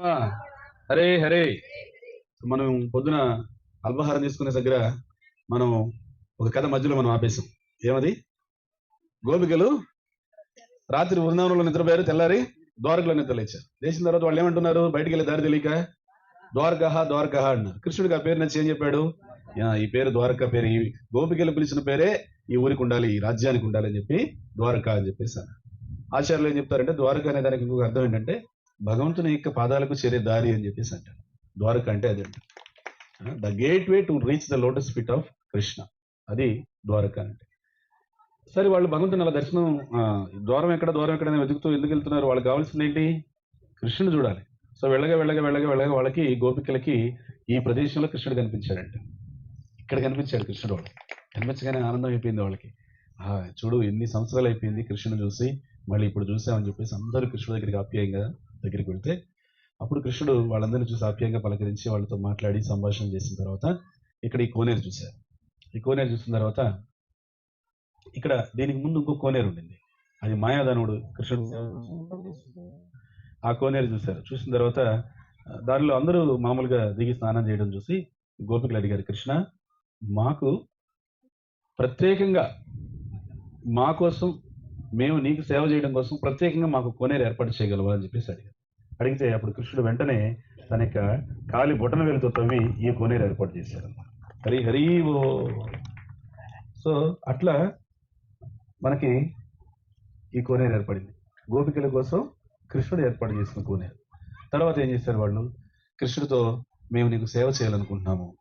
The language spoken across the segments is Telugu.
ఆ, హరే హరే. మనం పొద్దున అల్పాహారం తీసుకునే దగ్గర మనం ఒక కథ మధ్యలో మనం ఆపేసాం. ఏమది? గోపికలు రాత్రి వృందావనంలో నిద్రపోయారు తెల్లారి ద్వారకలో నిద్రలేచారు లేచిన తర్వాత వాళ్ళు ఏమంటున్నారు? బయటికి వెళ్ళే దారి తెలియక ద్వారకహ ద్వారకహ అన్నారు. కృష్ణుడికి ఆ పేరు నచ్చి ఏం చెప్పాడు? ఈ పేరు ద్వారక పేరు ఈ గోపికలు పిలిచిన పేరే ఈ ఊరికి ఉండాలి ఈ రాజ్యానికి ఉండాలి అని చెప్పి ద్వారక అని చెప్పేసి ఆచార్యులు ఏం చెప్తారంటే ద్వారక అనే దానికి ఇంకొక అర్థం ఏంటంటే భగవంతుని యొక్క పాదాలకు చేరే దారి అని చెప్పేసి అంటాడు ద్వారక అంటే అది the gateway to reach the lotus feet of Krishna అది ద్వారక అంటే. సరే వాళ్ళు భగవంతుని అలా దర్శనం ద్వారం ఎక్కడ ద్వారం ఎక్కడ వెతుకుతూ ఎందుకు వెళ్తున్నారు? వాళ్ళకి కావాల్సింది ఏంటి? కృష్ణుడు చూడాలి. సో వెళ్ళగా వెళ్ళగా వెళ్ళగా వెళ్ళగా వాళ్ళకి గోపికలకి ఈ ప్రదేశంలో కృష్ణుడు కనిపించాడంట. ఇక్కడ కనిపించాడు కృష్ణుడు వాళ్ళు కనిపించగానే ఆనందం అయిపోయింది వాళ్ళకి. చూడు ఎన్ని సంవత్సరాలు అయిపోయింది కృష్ణుని చూసి మళ్ళీ ఇప్పుడు చూసామని చెప్పేసి అందరూ కృష్ణుడి దగ్గరికి ఆప్యాయంగా దగ్గరికి వెళ్తే అప్పుడు కృష్ణుడు వాళ్ళందరినీ చూసి ఆప్యాయంగా పలకరించి వాళ్ళతో మాట్లాడి సంభాషణ చేసిన తర్వాత ఇక్కడ ఈ కోనేరు చూశారు. ఈ కోనేరు చూసిన తర్వాత ఇక్కడ దీనికి ముందు ఇంకో కోనేరు ఉండింది. అది మాయాధనుడు కృష్ణుడు ఆ కోనేరు చూశారు. చూసిన తర్వాత దానిలో అందరూ మామూలుగా దిగి స్నానం చేయడం చూసి గోపికలు అడిగారు కృష్ణ మాకు ప్రత్యేకంగా మా కోసం మేము నీకు సేవ చేయడం కోసం ప్రత్యేకంగా మాకు కోనేరు ఏర్పాటు చేయగలవా అని చెప్పేసి అడిగారు. అడిగితే అప్పుడు కృష్ణుడు వెంటనే తన యొక్క కాలి బొటన వేలుతో తవ్వి ఈ కోనేరు ఏర్పాటు చేశారు హరి హరి ఓ. సో అట్లా మనకి ఈ కోనేరు ఏర్పడింది. గోపికల కోసం కృష్ణుడు ఏర్పాటు చేసిన కోనేరు. తర్వాత ఏం చేశారు వాళ్ళు? కృష్ణుడితో మేము నీకు సేవ చేయాలనుకుంటున్నాము.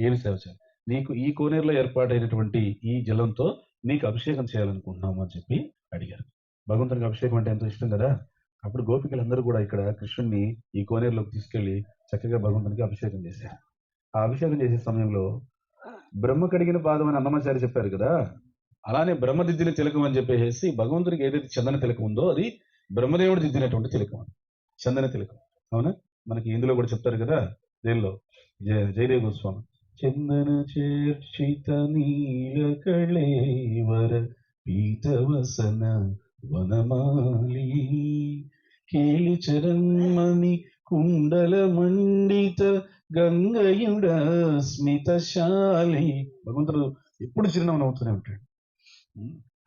ఏమి సేవ చేయాలి? నీకు ఈ కోనేరులో ఏర్పాటైనటువంటి ఈ జలంతో నీకు అభిషేకం చేయాలనుకుంటున్నాము అని చెప్పి అడిగారు. భగవంతునికి అభిషేకం అంటే ఎంతో ఇష్టం కదా? అప్పుడు గోపికలందరూ కూడా ఇక్కడ కృష్ణుడిని ఈ కోనేరులోకి తీసుకెళ్ళి చక్కగా భగవంతునికి అభిషేకం చేశారు. ఆ అభిషేకం చేసే సమయంలో బ్రహ్మ కడిగిన పాదం అని అన్నమాచారి చెప్పారు కదా? అలానే బ్రహ్మదిద్దిన తిలకం అని చెప్పేసి భగవంతుడికి ఏదైతే చందన తిలకం ఉందో అది బ్రహ్మదేవుడు దిద్దినటువంటి తిలకం చందన తిలకం. అవునా? మనకి ఇందులో కూడా చెప్తారు కదా? దేనిలో? జయ జయదేవ్ గోస్వామి. చందన చేర్చిత నీల కళేవర పీతవసన వనమాలి. కేలి కుండల మండిత గంగయుడ స్మితశాలి. భగవంతుడు ఎప్పుడు చిరునవ్వు నవ్వుతూనే ఉంటాడు.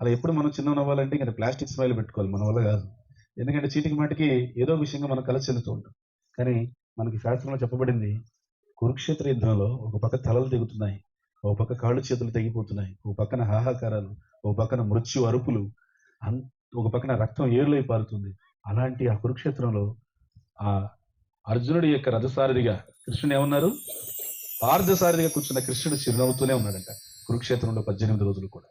అలా ఎప్పుడు మనం చిన్న నవ్వాలంటే ఇంకా ప్లాస్టిక్ స్మైల్ పెట్టుకోవాలి మన వల్ల కాదు. ఎందుకంటే చీటికి మాటికి ఏదో విషయంగా మనం కల చెందుతూ ఉంటాం. కానీ మనకి శాస్త్రంలో చెప్పబడింది కురుక్షేత్ర యుద్ధంలో ఒక పక్క తలలు తెగుతున్నాయి ఒక పక్క కాళ్ళు చేతులు తెగిపోతున్నాయి ఒక పక్కన హాహాకారాలు ఒక పక్కన మృత్యు అరుపులు అన్- ఒక పక్కన రక్తం ఏరులై పారుతుంది. అలాంటి ఆ కురుక్షేత్రంలో ఆ అర్జునుడి యొక్క రథసారథిగా కృష్ణుడు ఏమన్నారు? పార్థసారథిగా కూర్చున్న కృష్ణుడు చిరునవ్వుతూనే ఉన్నాడంట. కురుక్షేత్రంలో పద్దెనిమిది రోజులు కూడా.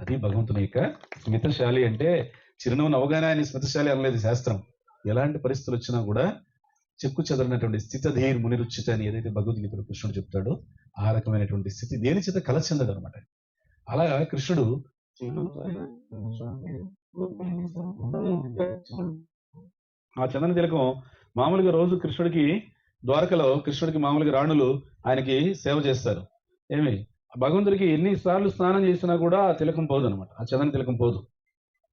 అది భగవంతుని యొక్క స్మితశాలి అంటే చిరునవ్వు నవ్వగానే ఆయన స్మితశాలి అనలేదు శాస్త్రం. ఎలాంటి పరిస్థితులు వచ్చినా కూడా చెక్కు చెదరినటువంటి స్థితధీర్ మునిరుచిత అని ఏదైతే భగవద్గీతలో కృష్ణుడు చెప్తాడో ఆ రకమైనటువంటి స్థితి దేని చేత కల చెందదు అనమాట అలా కృష్ణుడు ఆ చందన తిలకం మామూలుగా రోజు కృష్ణుడికి ద్వారకలో కృష్ణుడికి మామూలుగా రాణులు ఆయనకి సేవ చేస్తారు. ఏమి? భగవంతుడికి ఎన్నిసార్లు స్నానం చేసినా కూడా ఆ తిలకం పోదు అనమాట ఆ చందన తిలకం పోదు.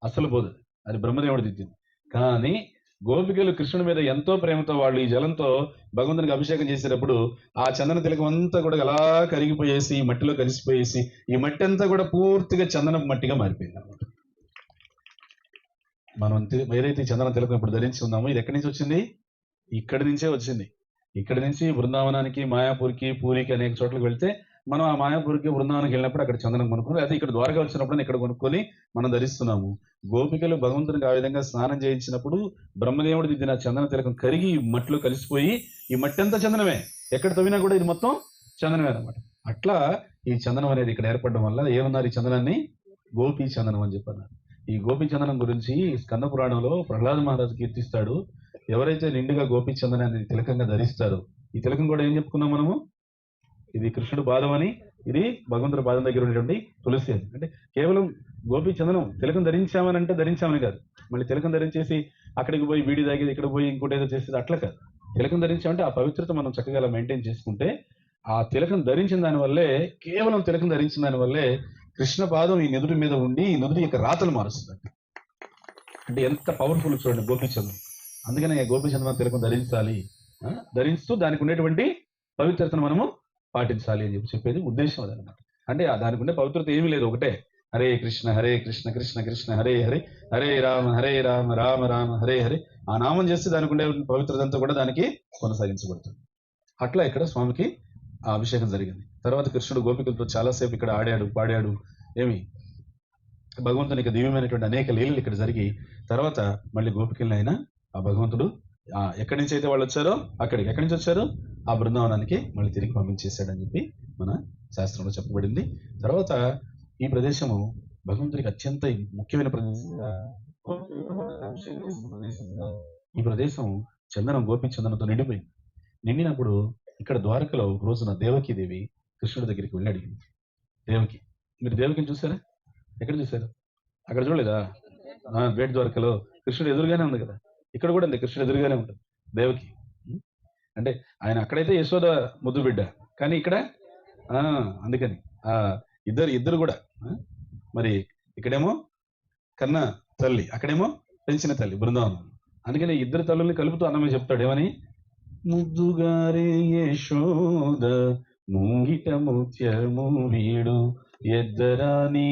అస్సలు పోదు. అది బ్రహ్మదేవుడు దిద్దింది కానీ గోపికలు కృష్ణుడి మీద ఎంతో ప్రేమతో వాళ్ళు ఈ జలంతో భగవంతునికి అభిషేకం చేసేటప్పుడు ఆ చందన తిలకం అంతా కూడా అలా కరిగిపోయేసి ఈ మట్టిలో కలిసిపోయేసి ఈ మట్టి అంతా కూడా పూర్తిగా చందన మట్టిగా మారిపోయింది అనమాట మనం ఏదైతే చందన తిలకం ఇప్పుడు ధరించి ఉన్నామో ఇది ఎక్కడి నుంచి వచ్చింది? ఇక్కడి నుంచే వచ్చింది. ఇక్కడి నుంచి బృందావనానికి మాయాపూర్కి పూరికి అనేక చోట్లకి వెళ్తే మనం ఆ మాయాపూర్కి బృందానికి వెళ్ళినప్పుడు అక్కడ చందనం కొనుక్కుని అయితే ఇక్కడ ద్వారకా వచ్చినప్పుడు ఇక్కడ కొనుక్కొని మనం ధరిస్తున్నాము. గోపికలు భగవంతునికి ఆ విధంగా స్నానం చేయించినప్పుడు బ్రహ్మదేవుడు దిద్దిన చందన తిలకం కరిగి ఈ మట్టిలో కలిసిపోయి ఈ మట్టి అంతా చందనమే. ఎక్కడ తవ్వినా కూడా ఇది మొత్తం చందనమే అనమాట అట్లా ఈ చందనం అనేది ఇక్కడ ఏర్పడడం వల్ల ఏమన్నారు ఈ చందనాన్ని? గోపీ చందనం అని చెప్పన్నారు. ఈ గోపీ చందనం గురించి స్కంద పురాణంలో ప్రహ్లాద మహారాజు కీర్తిస్తాడు. ఎవరైతే నిండుగా గోపీ చందనాన్ని తిలకంగా ధరిస్తారో ఈ తిలకం కూడా ఏం చెప్పుకున్నాం మనము? ఇది కృష్ణుడు పాదం అని ఇది భగవంతుడి పాదం దగ్గర ఉన్నటువంటి తులసి అని. అంటే కేవలం గోపి చందనం తిలకం ధరించామని అంటే ధరించామని కాదు. మళ్ళీ తిలకం ధరించేసి అక్కడికి పోయి వీడి తాగేది ఇక్కడ పోయి ఇంకోటి ఏదో చేసేది అట్లా కాదు. తిలకం ధరించామంటే ఆ పవిత్రత మనం చక్కగా అలా మెయింటైన్ చేసుకుంటే ఆ తిలకం ధరించిన దాని వల్లే కేవలం తిలకం ధరించిన దాని వల్లే కృష్ణ పాదం ఈ నుదుటి మీద ఉండి ఈ నుదుటి యొక్క రాతలు మారుస్తుంది అంటే ఎంత పవర్ఫుల్ చూడండి గోపిచంద్రం అందుకనే గోపిచంద్రం తిలకం ధరించాలి. ఆ? ధరిస్తూ దానికి ఉండేటువంటి పవిత్రతను మనము పాటించాలి అని చెప్పి చెప్పేది ఉద్దేశం అదనమాట అంటే దానికి ఉండే పవిత్రత ఏమీ లేదు ఒకటే. హరే కృష్ణ హరే కృష్ణ కృష్ణ కృష్ణ హరే హరే హరే రామ హరే రామ రామ రామ హరే హరే ఆ నామం చేస్తే దానికి ఉండే పవిత్రతంతా కూడా దానికి కొనసాగించబడుతుంది. అట్లా ఇక్కడ స్వామికి ఆ అభిషేకం జరిగింది. తర్వాత కృష్ణుడు గోపికలతో చాలాసేపు ఇక్కడ ఆడాడు పాడాడు ఏమి? భగవంతునికి దివ్యమైనటువంటి అనేక లీలలు ఇక్కడ జరిగి తర్వాత మళ్ళీ గోపికల్ని ఆయన ఆ భగవంతుడు ఎక్కడి నుంచి అయితే వాళ్ళు వచ్చారో అక్కడికి. ఎక్కడి నుంచి వచ్చారో ఆ బృందావనానికి మళ్ళీ తిరిగి పంపించేశాడని చెప్పి మన శాస్త్రంలో చెప్పబడింది. తర్వాత ఈ ప్రదేశము భగవంతుడికి అత్యంత ముఖ్యమైన ప్రదేశం ఈ ప్రదేశం చందనం గోపి చందనంతో నిండిపోయింది. నిండినప్పుడు ఇక్కడ ద్వారకలో ఒక రోజున దేవకీదేవి కృష్ణుడి దగ్గరికి వెళ్ళి అడిగింది. దేవకి మీరు దేవకిని చూసారా ఎక్కడ చూసారు అక్కడ చూడలేదా? వేట్ ద్వారకలో కృష్ణుడు ఎదురుగానే ఉంది కదా. ఇక్కడ కూడా ఉంది కృష్ణుడు ఎదురుగానే ఉంటుంది దేవకి. అంటే ఆయన అక్కడైతే యశోద ముద్దు బిడ్డ. కానీ ఇక్కడ ఆ అందుకని ఆ ఇద్దరు ఇద్దరు కూడా మరి ఇక్కడేమో కన్న తల్లి అక్కడేమో పెంచిన తల్లి బృందావనం. అందుకని ఇద్దరు తల్లుల్ని కలుపుతూ అన్నమే చెప్తాడు ఏమని? ముద్దుగారే యశోద ముంగిట ముత్యము వీడు ఎద్దరాని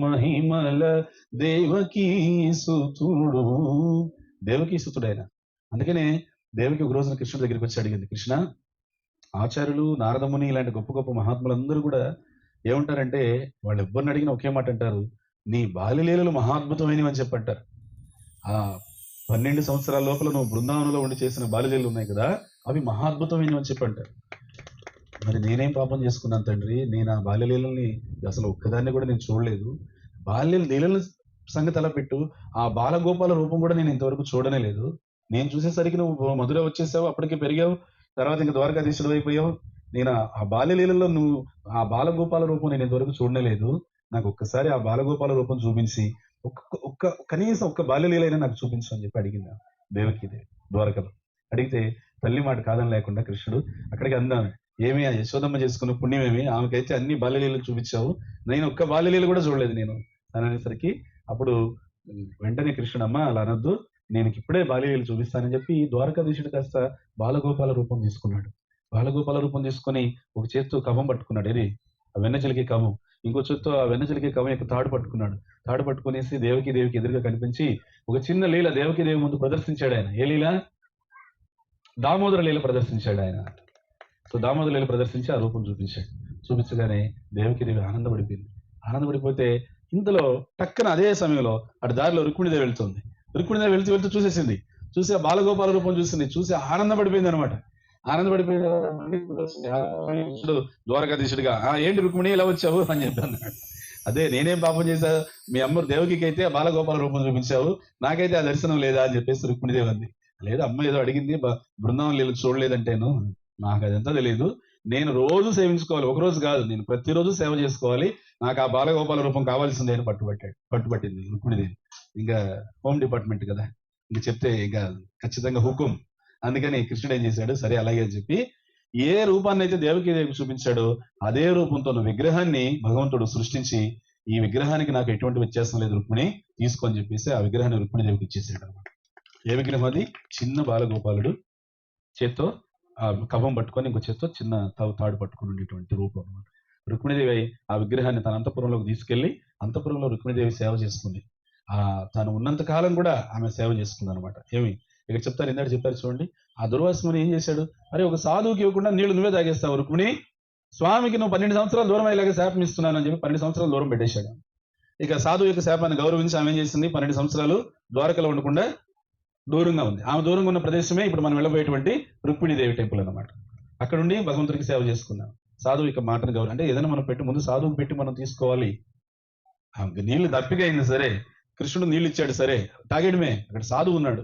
మహిమల దేవకీ సుతుడు. దేవకీ సుతుడు ఆయన అందుకనే దేవకి ఒక రోజున కృష్ణుడి దగ్గరికి వచ్చి అడిగింది కృష్ణ ఆచార్యులు నారదముని ఇలాంటి గొప్ప గొప్ప మహాత్ములందరూ కూడా ఏమంటారంటే వాళ్ళు ఎవరిని అడిగిన ఒకే మాట అంటారు నీ బాల్యలీలలు మహాద్భుతమైనవి అని చెప్పంటారు. ఆ పన్నెండు సంవత్సరాల లోపల నువ్వు బృందావనంలో ఉండి చేసిన బాలిలీలు ఉన్నాయి కదా అవి మహాద్భుతమైనవి అని చెప్పంటారు. మరి నేనేం పాపం చేసుకున్నాను తండ్రి? నేను ఆ బాల్యలీలని అసలు ఒక్కదాన్ని కూడా నేను చూడలేదు. బాల్య లీలలు సంగతి అలా పెట్టు. ఆ బాలగోపాల రూపం కూడా నేను ఇంతవరకు చూడనే లేదు. నేను చూసేసరికి నువ్వు మధుర వచ్చేసావు అప్పటికే పెరిగావు. తర్వాత ఇంకా ద్వారకాధీశుడు అయిపోయావు నేను ఆ- బాల్యలీలలో నువ్వు ఆ బాలగోపాల రూపం నేను ఇంతవరకు చూడనే లేదు. నాకు ఒక్కసారి ఆ బాలగోపాల రూపం చూపించి ఒక్క ఒక్క కనీసం ఒక్క బాల్యలీలైనా నాకు చూపించు అని చెప్పి అడిగింది దేవకి ద్వారకలో. అడిగితే తల్లి మాట కాదని లేకుండా కృష్ణుడు అక్కడికి అందాను ఏమి ఆ యశోదమ్మ చేసుకున్న పుణ్యమేమి? ఆమెకైతే అన్ని బాల్యలీలు చూపించావు. నేను ఒక్క బాల్యలీలు కూడా చూడలేదు నేను. అని అనేసరికి అప్పుడు వెంటనే కృష్ణమ్మ అలా అనొద్దు. నేను ఇప్పుడే బాల్యలీలు చూపిస్తానని చెప్పి ద్వారకాధీశుడు కాస్త బాలగోపాల రూపం తీసుకున్నాడు. బాలగోపాల రూపం తీసుకొని ఒక చేత్తో కవం పట్టుకున్నాడు. ఏది? ఆ వెన్నచిలికి కవం ఇంకో చేత్తో ఆ వెన్నచిలికి కవం యొక్క తాడు పట్టుకున్నాడు. తాడు పట్టుకునేసి దేవకి దేవికి ఎదురుగా కనిపించి ఒక చిన్న లీల దేవకి దేవి ముందు ప్రదర్శించాడు ఆయన. ఏ లీల? దామోదర లీల ప్రదర్శించాడు ఆయన. సో దామోదర లీల ప్రదర్శించి ఆ రూపం చూపించాడు. చూపించగానే దేవకి దేవి ఆనందపడిపోయింది. ఆనందపడిపోతే ఇంతలో టక్కన అదే సమయంలో అటు దారిలో రుక్మిణిదేవి వెళ్తుంది. రుక్మిణిదేవి వెళ్తూ వెళ్తూ చూసేసింది. చూసి ఆ బాలగోపాల రూపం చూసింది. చూసి ఆనందపడిపోయింది అనమాట ఆనందపడిపోయింది ద్వారకాధీశుడిగా "ఆ, ఏంటి రుక్మిణి ఇలా వచ్చావు? అని చెప్పాను. అదే నేనేం పాపం చేశా? మీ అమ్మ దేవకికి అయితే బాలగోపాల రూపం చూపించావు. నాకైతే ఆ దర్శనం లేదా అని చెప్పేసి రుక్మిణిదేవి అంది. లేదు అమ్మ ఏదో అడిగింది బ- బృందావనం చూడలేదంటేను. నాకు అదంతా తెలియదు నేను రోజు సేవించుకోవాలి. ఒక రోజు కాదు. నేను ప్రతిరోజు సేవ చేసుకోవాలి. నాకు ఆ బాలగోపాల రూపం కావాల్సిందే అని పట్టుబట్టాడు పట్టుబట్టింది రుక్మిణిదేవి. ఇంకా హోమ్ డిపార్ట్మెంట్ కదా. ఇంక చెప్తే ఇంకా ఖచ్చితంగా హుకుం. అందుకని కృష్ణుడు ఏం చేశాడు? సరే అలాగే అని చెప్పి ఏ రూపాన్ని అయితే దేవకి దేవికి చూపించాడో అదే రూపంతో ఉన్న విగ్రహాన్ని భగవంతుడు సృష్టించి ఈ విగ్రహానికి నాకు ఎటువంటి వ్యత్యాసం లేదు రుక్మిణి తీసుకొని చెప్పేసి ఆ విగ్రహాన్ని రుక్మిణి దేవికి ఇచ్చేసాడు అనమాట ఏ విగ్రహం అది? చిన్న బాలగోపాలుడు చేత్తో ఆ కవం పట్టుకొని ఇంకో చేత్తో చిన్న తావు తాడు పట్టుకుని ఉండేటువంటి రూపం అనమాట రుక్మిణీదేవి ఆ విగ్రహాన్ని తన అంతపురంలోకి తీసుకెళ్ళి అంతపురంలో రుక్మిణీదేవి సేవ చేస్తుంది. ఆ తను ఉన్నంత కాలం కూడా ఆమె సేవ చేస్తుంది అనమాట ఏమి? ఇక్కడ చెప్తారు ఇందాక చెప్పారు చూడండి. ఆ దుర్వాసముని ఏం చేశాడు? అరే ఒక సాధువుకి ఇవ్వకుండా నీళ్ళు నువ్వే తాగేస్తావు రుక్మిణి. స్వామికి నువ్వు పన్నెండు సంవత్సరాలు దూరం అయ్యేలాగా శాపం ఇస్తున్నాను అని చెప్పి పన్నెండు సంవత్సరాల దూరం పెట్టేశాడు. ఇక సాధువు యొక్క శాపాన్ని గౌరవించి ఆమె ఏం చేసింది? పన్నెండు సంవత్సరాలు ద్వారకలో ఉండకుండా దూరంగా ఉంది. ఆమె దూరంగా ఉన్న ప్రదేశమే ఇప్పుడు మనం వెళ్ళబోయేటువంటి రుక్మిణీదేవి టెంపుల్ అన్నమాట. అక్కడ ఉండి భగవంతుడికి సేవ చేసుకున్నాం సాధువు ఇక మాటను గౌరవం అంటే ఏదైనా మనం పెట్టి ముందు సాధువుకి పెట్టి మనం తీసుకోవాలి. నీళ్ళు దప్పిక అయింది సరే. కృష్ణుడు నీళ్ళు ఇచ్చాడు సరే. తాగేయడమే. అక్కడ సాధువు ఉన్నాడు.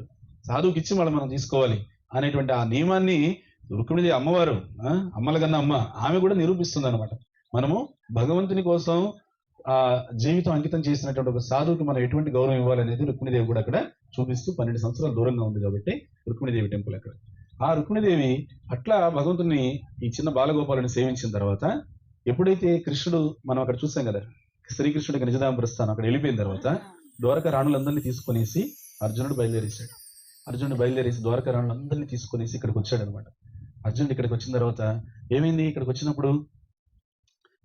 సాధువుకి ఇచ్చి మళ్ళీ మనం తీసుకోవాలి అనేటువంటి ఆ నియమాన్ని రుక్మిణిదేవి అమ్మవారు అమ్మల కన్నా అమ్మ ఆమె కూడా నిరూపిస్తుంది అనమాట మనము భగవంతుని కోసం ఆ జీవితం అంకితం చేసినటువంటి ఒక సాధువుకి మనం ఎటువంటి గౌరవం ఇవ్వాలనేది రుక్మిణిదేవి కూడా అక్కడ చూపిస్తూ పన్నెండు సంవత్సరాలు దూరంగా ఉంది కాబట్టి రుక్మిణిదేవి టెంపుల్ అక్కడ. ఆ రుక్మిణిదేవి అట్లా భగవంతుని ఈ చిన్న బాలగోపాలని సేవించిన తర్వాత ఎప్పుడైతే కృష్ణుడు మనం అక్కడ చూసాం కదా శ్రీకృష్ణుడికి నిజదాం ప్రస్థానం అక్కడ వెళ్ళిపోయిన తర్వాత ద్వారక రాణులందరినీ తీసుకునేసి అర్జునుడు బయలుదేరేశాడు. అర్జునుడు బయలుదేరేసి ద్వారక రాణులందరినీ తీసుకునేసి తీసుకొనేసి ఇక్కడికి వచ్చాడు అనమాట అర్జునుడు ఇక్కడికి వచ్చిన తర్వాత ఏమైంది? ఇక్కడికి వచ్చినప్పుడు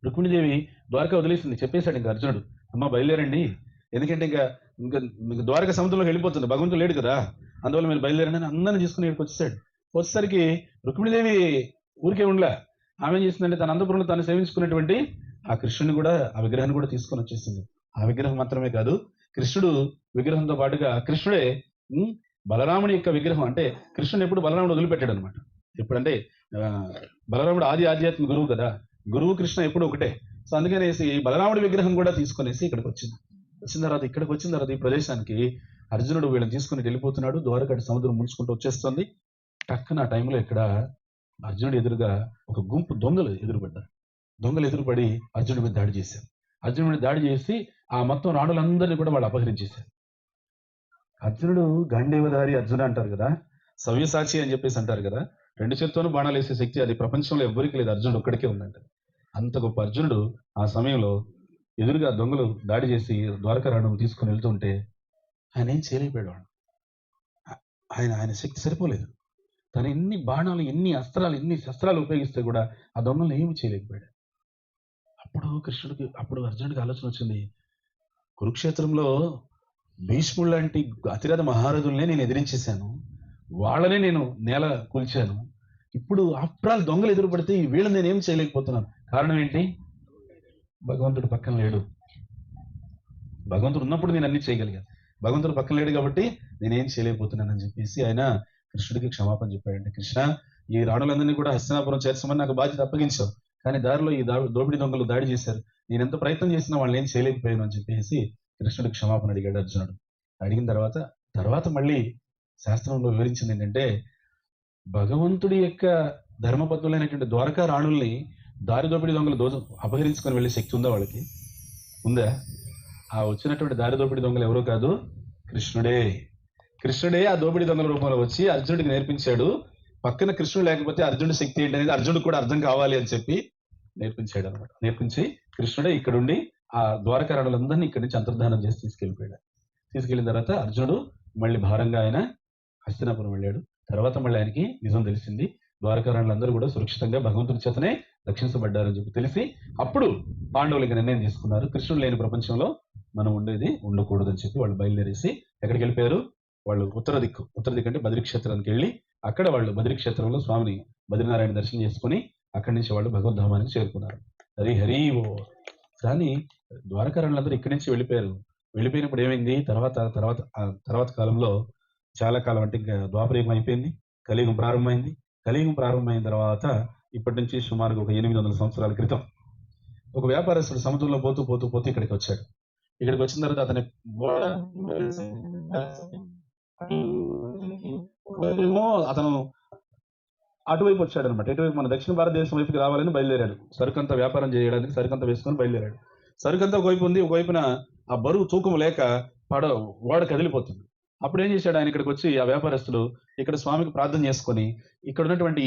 రుక్మిణీదేవి ద్వారకా వదిలేసింది. చెప్పేశాడు ఇంకా అర్జునుడు. అమ్మ బయలుదేరండి. ఎందుకంటే ఇంకా ఇంకా ద్వారక సముద్రంలోకి వెళ్ళిపోతుంది. భగవంతుడు లేడు కదా. అందువల్ల మీరు బయలుదేరండి అని అందరిని తీసుకుని ఇక్కడికి వచ్చేసాడు వచ్చేసరికి రుక్మిణీదేవి ఊరికే ఉండలే. ఆమె చేసిందంటే తన అందపురంలో తను సేవించుకున్నటువంటి ఆ కృష్ణుని కూడా ఆ విగ్రహాన్ని కూడా తీసుకొని వచ్చేసింది. ఆ విగ్రహం మాత్రమే కాదు కృష్ణుడు విగ్రహంతో పాటుగా కృష్ణుడే బలరాముని బలరాముడి యొక్క విగ్రహం. అంటే కృష్ణుడు ఎప్పుడు బలరాముడు వదిలిపెట్టాడు అనమాట ఎప్పుడంటే బలరాముడు ఆది ఆధ్యాత్మిక గురువు కదా. గురువు కృష్ణ ఎప్పుడు ఒకటే. సో అందుకనేసి బలరాముడి విగ్రహం కూడా తీసుకునేసి ఇక్కడికి వచ్చింది. వచ్చిన తర్వాత ఇక్కడికి వచ్చిన తర్వాత ఈ ప్రదేశానికి అర్జునుడు వీళ్ళని తీసుకుని వెళ్ళిపోతున్నాడు. ద్వారకటి సముద్రం ముంచుకుంటూ వచ్చేస్తుంది. టక్కన ఆ టైంలో ఇక్కడ అర్జునుడు ఎదురుగా ఒక గుంపు దొంగలు ఎదురుపడ్డారు. దొంగలు ఎదురుపడి అర్జునుడి మీద దాడి చేశారు. అర్జునుడి దాడి చేసి ఆ మొత్తం రాణులందరినీ కూడా వాళ్ళు అపహరించేశారు. అర్జునుడు గండేవధారి అర్జున అంటారు కదా సవ్యసాచి అని చెప్పేసి అంటారు కదా రెండు చేతితోనూ బాణాలు వేసే శక్తి అది ప్రపంచంలో ఎవరికి లేదు. అర్జునుడు ఒక్కడికే ఉందంట. అంత గొప్ప అర్జునుడు ఆ సమయంలో ఎదురుగా దొంగలు దాడి చేసి ద్వారకా రాణును తీసుకుని వెళ్తుంటే ఆయన ఏం చేయలేకపోయాడు వాడు. ఆయన ఆయన శక్తి సరిపోలేదు. తను ఎన్ని బాణాలు ఎన్ని అస్త్రాలు ఎన్ని శస్త్రాలు ఉపయోగిస్తే కూడా ఆ దొంగలు ఏమి చేయలేకపోయాడు. అప్పుడు కృష్ణుడికి అప్పుడు అర్జునుడికి ఆలోచన వచ్చింది. కురుక్షేత్రంలో భీష్ముడు లాంటి అతిరథ మహారథుల్నే నేను ఎదిరించేశాను. వాళ్ళనే నేను నేల కూల్చాను. ఇప్పుడు ఆఫ్టర్ ఆల్ దొంగలు ఎదురుపడితే ఈ వీళ్ళని నేను ఏం చేయలేకపోతున్నాను. కారణం ఏంటి? భగవంతుడు పక్కన లేడు. భగవంతుడు ఉన్నప్పుడు నేను అన్ని చేయగలిగాను భగవంతుడు పక్కన లేడు కాబట్టి నేనేం చేయలేకపోతున్నానని చెప్పేసి ఆయన కృష్ణుడికి క్షమాపణ చెప్పాడంటే. కృష్ణ ఈ రాణులందరినీ కూడా హస్తినాపురం చేర్చమని నాకు బాధ్యత అప్పగించావు. కానీ దారిలో ఈ దా దోపిడీ దొంగలు దాడి చేశారు. నేను ఎంత ప్రయత్నం చేసినా వాళ్ళని ఏం చేయలేకపోయాను అని చెప్పేసి కృష్ణుడు క్షమాపణ అడిగాడు అర్జునుడు. అడిగిన తర్వాత తర్వాత మళ్ళీ శాస్త్రంలో వివరించింది ఏంటంటే భగవంతుడి యొక్క ధర్మపత్రులైనటువంటి ద్వారకా రాణుల్ని దారి దోపిడీ దొంగలు దోచ అపహరించుకొని వెళ్ళే శక్తి ఉందా వాళ్ళకి? ఉందా? ఆ వచ్చినటువంటి దారి దోపిడీ దొంగలు ఎవరో కాదు కృష్ణుడే. కృష్ణుడే ఆ దోపిడీ దొంగల రూపంలో వచ్చి అర్జునుడికి నేర్పించాడు. పక్కన కృష్ణుడు లేకపోతే అర్జునుడి శక్తి ఏంటనేది అనేది అర్జునుడు కూడా అర్థం కావాలి అని చెప్పి నేర్పించాడు అనమాట నేర్పించి కృష్ణుడే ఇక్కడుండి ఆ ద్వారకారాణులందరినీ ఇక్కడి నుంచి అంతర్ధానం చేసి తీసుకెళ్ళిపోయాడు. తీసుకెళ్ళిన తర్వాత అర్జునుడు మళ్ళీ భారంగా ఆయన హస్తినాపురం వెళ్ళాడు. తర్వాత మళ్ళీ ఆయనకి నిజం తెలిసింది. ద్వారకారాణులందరూ కూడా సురక్షితంగా భగవంతుడి చేతనే రక్షించబడ్డారని చెప్పి తెలిసి అప్పుడు పాండవులు ఇక నిర్ణయం తీసుకున్నారు. కృష్ణుడు లేని ప్రపంచంలో మనం ఉండేది ఉండకూడదని చెప్పి వాళ్ళు బయలుదేరేసి ఎక్కడికి వెళ్ళిపోయారు? వాళ్ళు ఉత్తర దిక్కు ఉత్తర దిక్కు అంటే బద్రీక్షేత్రానికి వెళ్ళి అక్కడ వాళ్ళు బద్రీక్షేత్రంలో స్వామిని బద్రీనారాయణ దర్శనం చేసుకుని అక్కడి నుంచి వాళ్ళు భగవద్ధామానికి చేరుకున్నారు. హరి హరి ఓ. కానీ ద్వారకారాణులందరూ ఇక్కడి నుంచి వెళ్ళిపోయారు. వెళ్ళిపోయినప్పుడు ఏమైంది? తర్వాత తర్వాత తర్వాత కాలంలో చాలా కాలం అంటే ఇంకా ద్వాపరయుగం అయిపోయింది. కలియుగం ప్రారంభమైంది. కలియుగం ప్రారంభమైన తర్వాత ఇప్పటి నుంచి సుమారుగా ఒక ఎనిమిది వందల సంవత్సరాల క్రితం ఒక వ్యాపారస్తుడు సముద్రంలో పోతూ పోతూ పోతూ ఇక్కడికి వచ్చాడు. ఇక్కడికి వచ్చిన తర్వాత అతని ఏమో అతను అటువైపు వచ్చాడు అనమాట ఎటువైపు మన దక్షిణ భారతదేశం వైపుకి రావాలని బయలుదేరాడు. సరుకంత వ్యాపారం చేయడానికి సరుకంత వేసుకొని బయలుదేరాడు. సరుకంతా ఒకవైపు ఉంది ఒకవైపున ఆ బరువు తూకం లేక పడ ఓడ కదిలిపోతుంది. అప్పుడు ఏం చేశాడు ఆయన ఇక్కడికి వచ్చి ఆ వ్యాపారస్తులు ఇక్కడ స్వామికి ప్రార్థన చేసుకొని ఇక్కడ ఉన్నటువంటి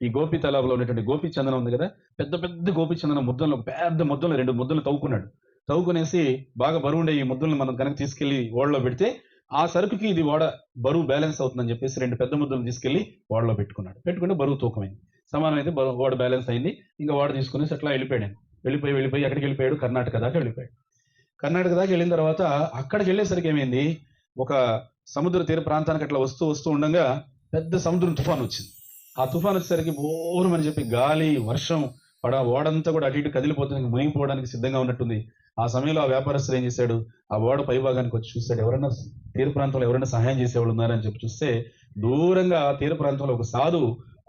ఈ గోపి తలాబలో ఉన్నటువంటి గోపి చందనం ఉంది కదా పెద్ద పెద్ద గోపి చందనం ముద్దలు పెద్ద ముద్దలు రెండు ముద్దలు తవ్వుకున్నాడు. తవ్వుకునేసి బాగా బరువు ఉండే ఈ ముద్దలను మనం కనుక తీసుకెళ్ళి ఓడలో పెడితే ఆ సరుకుకి ఇది ఓడ బరువు బ్యాలెన్స్ అవుతుందని చెప్పేసి రెండు పెద్ద ముద్దలు తీసుకెళ్ళి ఓడలో పెట్టుకున్నాడు. పెట్టుకుంటే బరువు తూకమైంది. సమానమైతే బరువు ఓడ బ్యాలెన్స్ అయింది. ఇంకా ఓడ తీసుకునేసి అట్లా వెళ్ళిపోయాడు. వెళ్ళిపోయి వెళ్ళిపోయి ఎక్కడికి వెళ్ళిపోయాడు. కర్ణాటక దాకా వెళ్ళిపోయాడు. కర్ణాటక దాకా వెళ్ళిన తర్వాత అక్కడికి వెళ్ళేసరికి ఏమైంది? ఒక సముద్ర తీర ప్రాంతానికి అట్లా వస్తూ వస్తూ ఉండగా పెద్ద సముద్రం తుఫాన్ వచ్చింది. ఆ తుఫాన్ వచ్చేసరికి బోరమని చెప్పి గాలి వర్షం పడ ఓడంతా కూడా అటు ఇటు కదిలిపోతుంది మునిగిపోవడానికి సిద్ధంగా ఉన్నట్టుంది. ఆ సమయంలో ఆ వ్యాపారస్తులు ఏం చేశాడు? ఆ ఓడ పై భాగానికి వచ్చి చూశాడు. ఎవరైనా తీర ప్రాంతంలో ఎవరైనా సహాయం చేసేవాళ్ళు ఉన్నారని చెప్పి చూస్తే దూరంగా ఆ తీర ప్రాంతంలో ఒక సాధు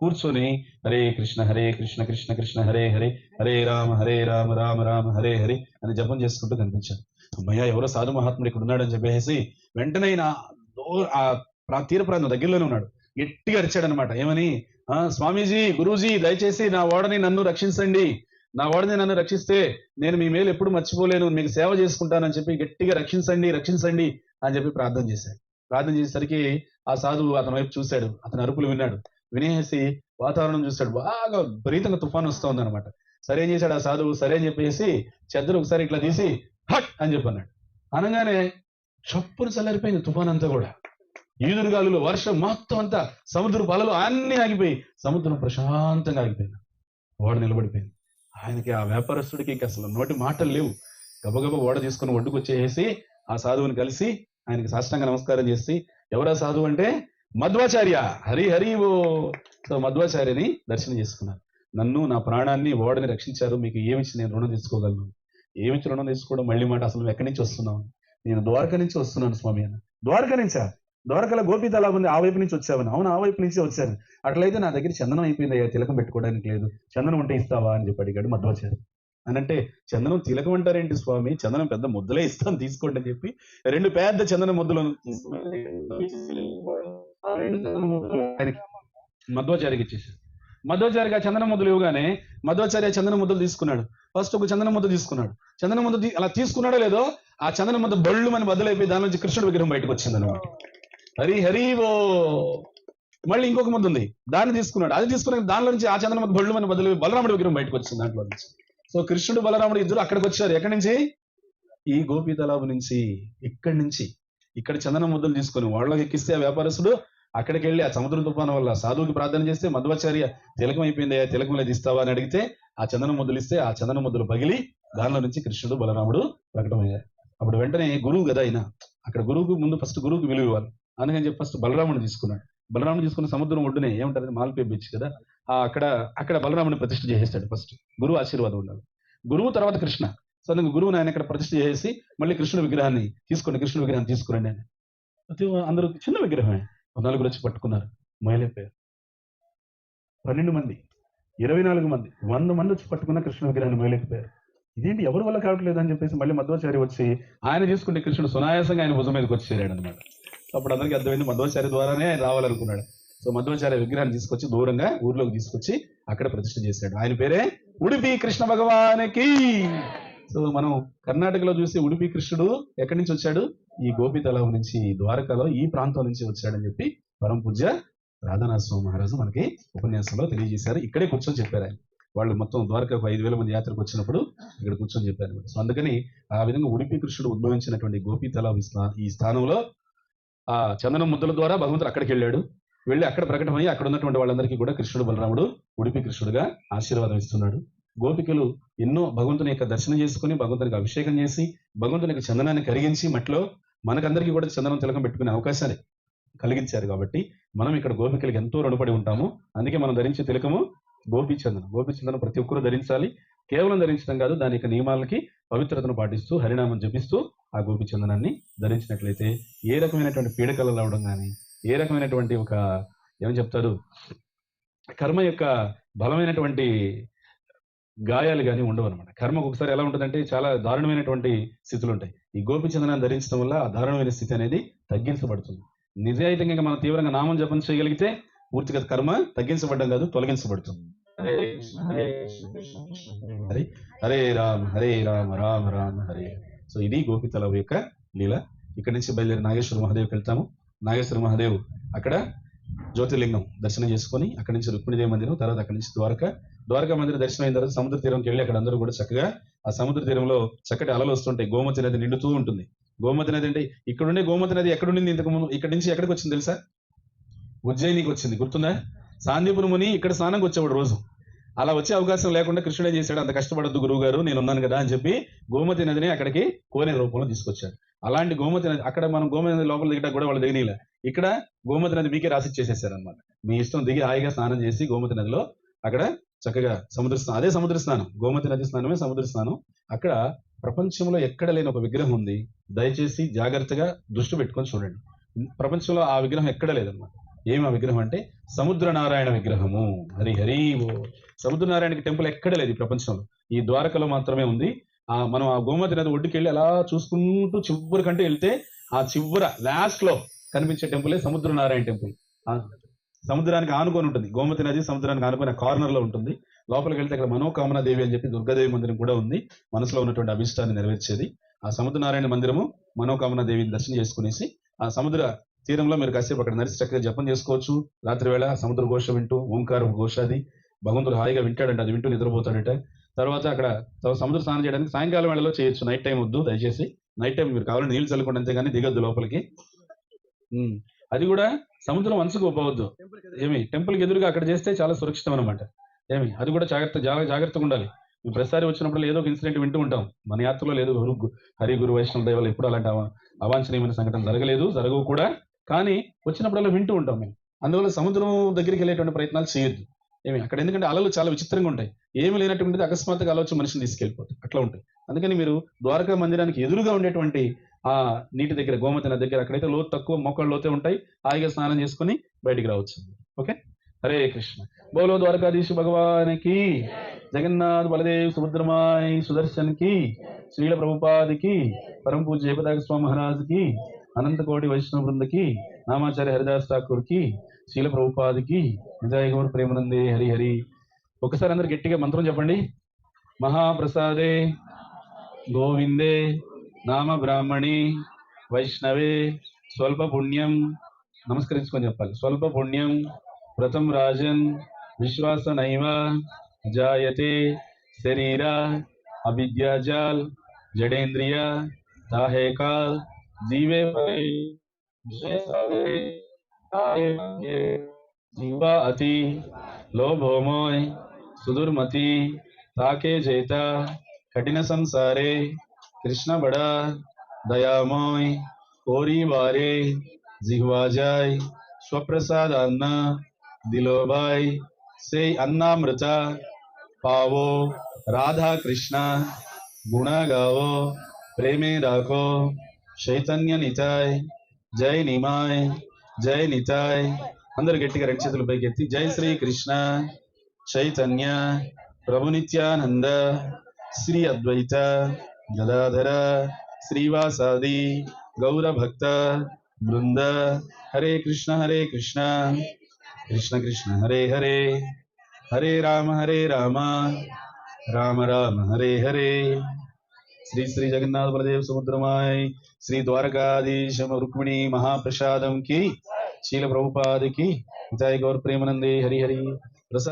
కూర్చొని హరే కృష్ణ హరే కృష్ణ కృష్ణ కృష్ణ హరే హరే హరే రామ హరే రామ రామ రామ హరే హరి అని జపం చేసుకుంటూ కనిపించాడు. అమ్మయ్య ఎవరో సాధు మహాత్ముడు ఇక్కడ ఉన్నాడని చెప్పేసి వెంటనే ఆయన ఆ తీర ప్రాంతం దగ్గరలోనే ఉన్నాడు. గట్టిగా అరిచాడనమాట ఏమని? ఆ స్వామీజీ గురూజీ దయచేసి నా ఓడని నన్ను రక్షించండి. నా వాడిని నన్ను రక్షిస్తే నేను మీ మేలు ఎప్పుడు మర్చిపోలేను. మీకు సేవ చేసుకుంటానని చెప్పి గట్టిగా రక్షించండి రక్షించండి అని చెప్పి ప్రార్థన చేశాడు. ప్రార్థన చేసేసరికి ఆ సాధువు అతని వైపు చూశాడు. అతని అరుపులు విన్నాడు. వినేసి వాతావరణం చూశాడు. బాగా విపరీతంగా తుఫాన్ వస్తుంది అనమాట సరే చేశాడు ఆ సాధువు. సరే అని చెప్పేసి చెద్దరు ఒకసారి ఇట్లా తీసి హట్ అని చెప్పన్నాడు. అనగానే చప్పున చల్లారిపోయింది తుఫాన్ అంతా కూడా. ఈదురుగాలులు వర్షం మొత్తం అంతా సముద్ర అలలు అన్ని ఆగిపోయి సముద్రం ప్రశాంతంగా ఆగిపోయింది. ఓడ నిలబడిపోయింది. ఆయనకి ఆ వ్యాపారస్తుడికి అసలు నోటి మాటలు లేవు. గబగబ ఓడ తీసుకుని ఒడ్డుకొచ్చేసి ఆ సాధువుని కలిసి ఆయనకి సాష్టంగా నమస్కారం చేసి ఎవరా సాధువు అంటే? మధ్వాచార్య. హరి హరి ఓ. సో మధ్వాచార్యని దర్శనం చేసుకున్నారు. నన్ను నా ప్రాణాన్ని ఓడని రక్షించారు. మీకు ఏమిచ్చి నేను రుణం తీసుకోగలను? ఏమిచ్చి రుణం తీసుకోవడం? మళ్ళీ మాట అసలు ఎక్కడి నుంచి వస్తున్నావు? నేను ద్వారక నుంచి వస్తున్నాను స్వామి అని ద్వారక నుంచా? ద్వారకలో గోపీత అలా ఉంది ఆ వైపు నుంచి వచ్చావని. అవును ఆ వైపు నుంచి వచ్చాను అట్లయితే నా దగ్గర చందనం అయిపోయింది అయ్యా తిలకం పెట్టుకోవడానికి లేదు. చందనం ఉంటే ఇస్తావా అని చెప్పి అడిగాడు మధ్వాచారి. అని అంటే చందనం తిలకం అంటారేంటి స్వామి? చందనం పెద్ద ముద్దలే ఇస్తాను తీసుకోండి అని చెప్పి రెండు పెద్ద చందన ముద్దలు మధ్వాచారికి ఇచ్చేసాడు మధ్వాచారికి ఆ చందన ముద్దలు ఇవ్వగానే మధ్వాచార్య చందన ముద్దలు తీసుకున్నాడు. ఫస్ట్ ఒక చందన ముద్ద తీసుకున్నాడు. చందన ముద్ద అలా తీసుకున్నాడో లేదో ఆ చందనం మొత్తం బళ్ళు మన బదులైపోయి దాని నుంచి కృష్ణుడు విగ్రహం బయటకు వచ్చింది అనమాట హరి హరి ఓ. మళ్ళీ ఇంకొక ముద్ద ఉంది. దాన్ని తీసుకున్నాడు. అది తీసుకున్న దానిలో నుంచి ఆ చందనం మొత్తం బళ్ళు మన బదులు బలరాముడి విగ్రహం బయటకు వచ్చింది దాంట్లో నుంచి. సో కృష్ణుడు బలరాముడు ఇద్దరు అక్కడికి వచ్చారు. ఎక్కడి నుంచి? ఈ గోపీ తలాబు నుంచి. ఇక్కడి నుంచి? ఇక్కడ చందన ముద్దలు తీసుకొని వాళ్ళకి ఎక్కిస్తే ఆ వ్యాపారస్తుడు అక్కడికి వెళ్ళి ఆ సముద్ర తుఫాను వల్ల సాధువుకి ప్రార్థన చేస్తే మధ్వాచార్య తిలకం అయిపోయింది తిలకం లేదు ఇస్తావా అని అడిగితే ఆ చందన ముద్దలు ఇస్తే ఆ చందన ముద్దలు పగిలి దానిలో నుంచి కృష్ణుడు బలరాముడు ప్రకటమయ్యారు. అప్పుడు వెంటనే గురువు కదా ఆయన? అక్కడ గురువుకు ముందు ఫస్ట్ గురువుకి విలువ ఇవ్వాలి. అందుకని చెప్పి ఫస్ట్ బలరాముని తీసుకున్నాడు. బలరాముడు తీసుకున్న సముద్రం ఒడ్డునే ఏమంటారు మాల్పే బీచ్ కదా. ఆ అక్కడ అక్కడ బలరాముని ప్రతిష్ఠ చేసేస్తాడు ఫస్ట్ గురువు ఆశీర్వాదం ఉండాలి. గురువు తర్వాత కృష్ణ. సో నేను గురువుని ఆయన ఇక్కడ ప్రతిష్ఠ చేసి మళ్ళీ కృష్ణ విగ్రహాన్ని తీసుకోండి కృష్ణ విగ్రహాన్ని తీసుకురండి ఆయన అందరూ చిన్న విగ్రహమే. నలుగురు వచ్చి పట్టుకున్నారు. మైలైపోయారు పన్నెండు మంది. ఇరవై నాలుగు మంది. వంద మంది వచ్చి పట్టుకున్న కృష్ణ విగ్రహాన్ని మైలేకపోయారు ఇదేంటి ఎవరి వల్ల కావట్లేదు అని చెప్పేసి మళ్ళీ మధ్వాచార్య వచ్చి ఆయన తీసుకుంటే కృష్ణుడు సునాయాసంగా ఆయన భుజం మీదకి వచ్చి చేరాడు అనమాట అప్పుడు అందరికీ అర్థమైంది మధ్వాచార్య ద్వారానే ఆయన రావాలనుకున్నాడు. సో మధ్వాచార్య విగ్రహాన్ని తీసుకొచ్చి దూరంగా ఊర్లోకి తీసుకొచ్చి అక్కడ ప్రతిష్ఠ చేశాడు. ఆయన పేరే ఉడిపి కృష్ణ భగవానికి సో మనం కర్ణాటకలో చూసి ఉడిపి కృష్ణుడు ఎక్కడి నుంచి వచ్చాడు? ఈ గోపితలం నుంచి ద్వారకలో ఈ ప్రాంతం నుంచి వచ్చాడని చెప్పి పరమ పూజ్య రాధానాథ స్వామి మహారాజు మనకి ఉపన్యాసంలో తెలియజేశారు. ఇక్కడే కూర్చొని చెప్పారు ఆయన. వాళ్ళు మొత్తం ద్వారకకు ఐదు వేల మంది యాత్రకు వచ్చినప్పుడు ఇక్కడ కూర్చొని చెప్పారు సో అందుకని ఆ విధంగా ఉడిపి కృష్ణుడు ఉద్భవించినటువంటి గోపీతల ఈ స్థానంలో ఆ చందనం ముద్దల ద్వారా భగవంతుడు అక్కడికి వెళ్ళాడు. వెళ్ళి అక్కడ ప్రకటమై అక్కడ ఉన్నటువంటి వాళ్ళందరికీ కూడా కృష్ణుడు బలరాముడు ఉడిపి కృష్ణుడుగా ఆశీర్వాదం ఇస్తున్నాడు. గోపికలు ఎన్నో భగవంతుని యొక్క దర్శనం చేసుకుని భగవంతునికి అభిషేకం చేసి భగవంతుని యొక్క చందనాన్ని కరిగించి మట్లో మనకందరికీ కూడా చందనం తిలకం పెట్టుకునే అవకాశాన్ని కలిగించారు కాబట్టి మనం ఇక్కడ గోపికలకు ఎంతో రుణపడి ఉంటాము. అందుకే మనం ధరించే తిలకము గోపి చందనం గోపి చందనం ప్రతి ఒక్కరూ ధరించాలి. కేవలం ధరించడం కాదు దాని యొక్క నియమాలకి పవిత్రతను పాటిస్తూ హరినామం జపిస్తూ ఆ గోపి చందనాన్ని ధరించినట్లయితే ఏ రకమైనటువంటి పీడకలు రావడం కానీ ఏ రకమైనటువంటి ఒక ఏమని చెప్తారు కర్మ యొక్క బలమైనటువంటి గాయాలు కానీ ఉండవు అనమాట కర్మ ఒకసారి ఎలా ఉంటుందంటే చాలా దారుణమైనటువంటి స్థితులు ఉంటాయి ఈ గోపి చందనాన్ని ధరించడం వల్ల ఆ దారుణమైన స్థితి అనేది తగ్గించబడుతుంది. నిజాయితీగా మనం తీవ్రంగా నామం జపం చేయగలిగితే పూర్తిగా కర్మ తగ్గించబడడం కాదు తొలగించబడుతుంది. హరే హరే రామ్ హరే రామ రామ రామ హరే. సో ఇది గోపితల యొక్క లీల. ఇక్కడి నుంచి బయలుదేరి నాగేశ్వర మహాదేవ్కి వెళ్తాము. నాగేశ్వర మహాదేవ్ అక్కడ జ్యోతిర్లింగం దర్శనం చేసుకొని అక్కడి నుంచి రుక్మిణిదేవి మందిరం తర్వాత అక్కడి నుంచి ద్వారక. ద్వారకా మందిరం దర్శనం అయిన తర్వాత సముద్ర తీరంకి వెళ్ళి అక్కడ అందరూ కూడా చక్కగా ఆ సముద్ర తీరంలో చక్కటి అలలు వస్తుంటాయి. గోమతి నది నిండుతూ ఉంటుంది. గోమతి నది అంటే ఇక్కడ ఉండే గోమతి నది ఎక్కడ ఉండింది ఇంతకు ముందు? ఇక్కడి నుంచి ఎక్కడికి వచ్చింది తెలుసా? ఉజ్జయినికి వచ్చింది గుర్తుందా? సాందీపుని ముని ఇక్కడ స్నానంకి వచ్చేవాడు రోజు. అలా వచ్చే అవకాశం లేకుండా కృష్ణుడే చేశాడు? అంత కష్టపడద్దు గురువు గారు నేను ఉన్నాను కదా అని చెప్పి గోమతి నదిని అక్కడికి కోనే రూపంలో తీసుకొచ్చాడు. అలాంటి గోమతి నది అక్కడ మనం గోమతి నది లోపల దిగటా కూడా వాళ్ళు దిగనీలే ఇక్కడ గోమతి నది మీకే రాసి చేసేసారు మీ ఇష్టం దిగి హాయిగా స్నానం చేసి గోమతి నదిలో అక్కడ చక్కగా సముద్ర స్నానం అదే సముద్ర స్నానం గోమతి నది స్నానమే సముద్ర స్నానం. అక్కడ ప్రపంచంలో ఎక్కడ లేని ఒక విగ్రహం ఉంది. దయచేసి జాగ్రత్తగా దృష్టి పెట్టుకొని చూడండి. ప్రపంచంలో ఆ విగ్రహం ఎక్కడ లేదనమాట ఏమి ఆ విగ్రహం అంటే? సముద్రనారాయణ విగ్రహము. హరి హరి ఓ. సముద్రనారాయణకి టెంపుల్ ఎక్కడ లేదు ఈ ప్రపంచంలో. ఈ ద్వారకలో మాత్రమే ఉంది. ఆ మనం ఆ గోమతి నది ఒడ్డుకి వెళ్ళి అలా చూసుకుంటూ చివరి కంటే వెళ్తే ఆ చివర లాస్ట్లో కనిపించే టెంపులే సముద్రనారాయణ టెంపుల్. ఆ సముద్రానికి ఆనుకొని ఉంటుంది. గోమతి నది సముద్రానికి ఆనుకొని కార్నర్లో ఉంటుంది. లోపలికి వెళ్తే అక్కడ మనోకామన దేవి అని చెప్పి దుర్గాదేవి మందిరం కూడా ఉంది. మనసులో ఉన్నటువంటి అభిష్టాన్ని నెరవేర్చేది. ఆ సముద్రనారాయణ మందిరము మనోకామన దేవిని దర్శనం చేసుకునేసి ఆ సముద్ర తీరంలో మీరు కాసేపు అక్కడ నడిచి చక్కగా జపం చేసుకోవచ్చు. రాత్రి వేళ సముద్ర ఘోష వింటూ ఓంకార ఘోష అది భగవంతుడు హాయిగా వింటాడంట అది వింటూ నిద్రపోతాడట. తర్వాత అక్కడ సముద్ర స్నానం చేయడానికి సాయంకాలం వేళలో చేయొచ్చు. నైట్ టైం వద్దు దయచేసి. నైట్ టైం మీరు కావాలంటే నీళ్ళు చల్లుకోండి అంతేగాని దిగద్దు లోపలికి. అది కూడా సముద్రం వంశకు పోవద్దు ఏమి? టెంపుల్కి ఎదురుగా అక్కడ చేస్తే చాలా సురక్షితం అనమాట ఏమి? అది కూడా జాగ్రత్త జాగ్రత్తగా ఉండాలి. మేము ప్రతిసారి వచ్చినప్పుడు ఏదో ఒక ఇన్సిడెంట్ వింటూ ఉంటాం. మన యాత్రలో లేదు గురు హరి గురు వైష్ణవ దైవాలు ఎప్పుడు అలాంటి అవాంఛనీయమైన సంఘటన జరగలేదు జరగవు కూడా. కానీ వచ్చినప్పుడల్లా వింటూ ఉంటాం మేము. అందువల్ల సముద్రం దగ్గరికి వెళ్ళేటువంటి ప్రయత్నాలు చేయొద్దు. ఏమి? అక్కడ ఎందుకంటే అలలు చాలా విచిత్రంగా ఉంటాయి. ఏమి లేనటువంటిది అకస్మాత్తుగా అలా వచ్చి మనిషిని తీసుకెళ్ళిపోతాయి అట్లా ఉంటాయి. అందుకని మీరు ద్వారకా మందిరానికి ఎదురుగా ఉండేటువంటి ఆ నీటి దగ్గర గోమతి నది దగ్గర అక్కడైతే లోతు తక్కువ మొక్కలు లోతే ఉంటాయి. హాయిగా స్నానం చేసుకుని బయటికి రావచ్చు. ఓకే? హరే కృష్ణ. బోలో ద్వారకాధీశ భగవానికి జగన్నాథ్ బలదేవ్ సుభద్రమాయి సుదర్శన్కి శ్రీల ప్రభుపాదికి పరమ పూజ జయపతాక స్వామి మహారాజ్ అనంతకోటి వైష్ణవ బృందకి నామాచార్య హరిదాస్ ఠాకూర్కి శీల ప్రభుపాదికి నిజాయ గౌర్ ప్రేమనందే హరి హరి. ఒకసారి అందరు గట్టిగా మంత్రం చెప్పండి. మహాప్రసాదే గోవిందే నామ బ్రాహ్మణి వైష్ణవే స్వల్ప పుణ్యం నమస్కరించుకొని చెప్పాలి. స్వల్ప పుణ్యం వ్రతం రాజన్ విశ్వాస నైవ జాయతే శరీర అవిద్యాజాల్ జడేంద్రియ जीवे जीवा अति लोभोमोय सुदुर्मति, ताके जेता, कठिन संसारे, कृष्ण बड़ा दयामोय कोरी बारे जिहवा जाय स्वप्रसाद अन्ना दिलोबाई से अन्नामृता पावो, राधा कृष्णा, गुणा गावो, प्रेमे राखो। చైతన్య నితాయ్ జై నిమాయ్ జై నితాయ్ అందరు గట్టిగా రెండు చేతులు పైకి ఎత్తి జై శ్రీ కృష్ణ చైతన్య ప్రభు నిత్యానంద శ్రీ అద్వైత గదాధర శ్రీవాసాది గౌర భక్త బృంద హరే కృష్ణ హరే కృష్ణ కృష్ణ కృష్ణ హరే హరే హరే రామ హరే రామ రామ రామ హరే హరే. శ్రీ శ్రీ జగన్నాథ బలదేవ్ సముద్రమాయ్ శ్రీ ద్వారకాధీశం రుక్మిణి మహాప్రసాదం కి శీల ప్రభుపాదికి జయ గౌర ప్రేమనందే హరి హరి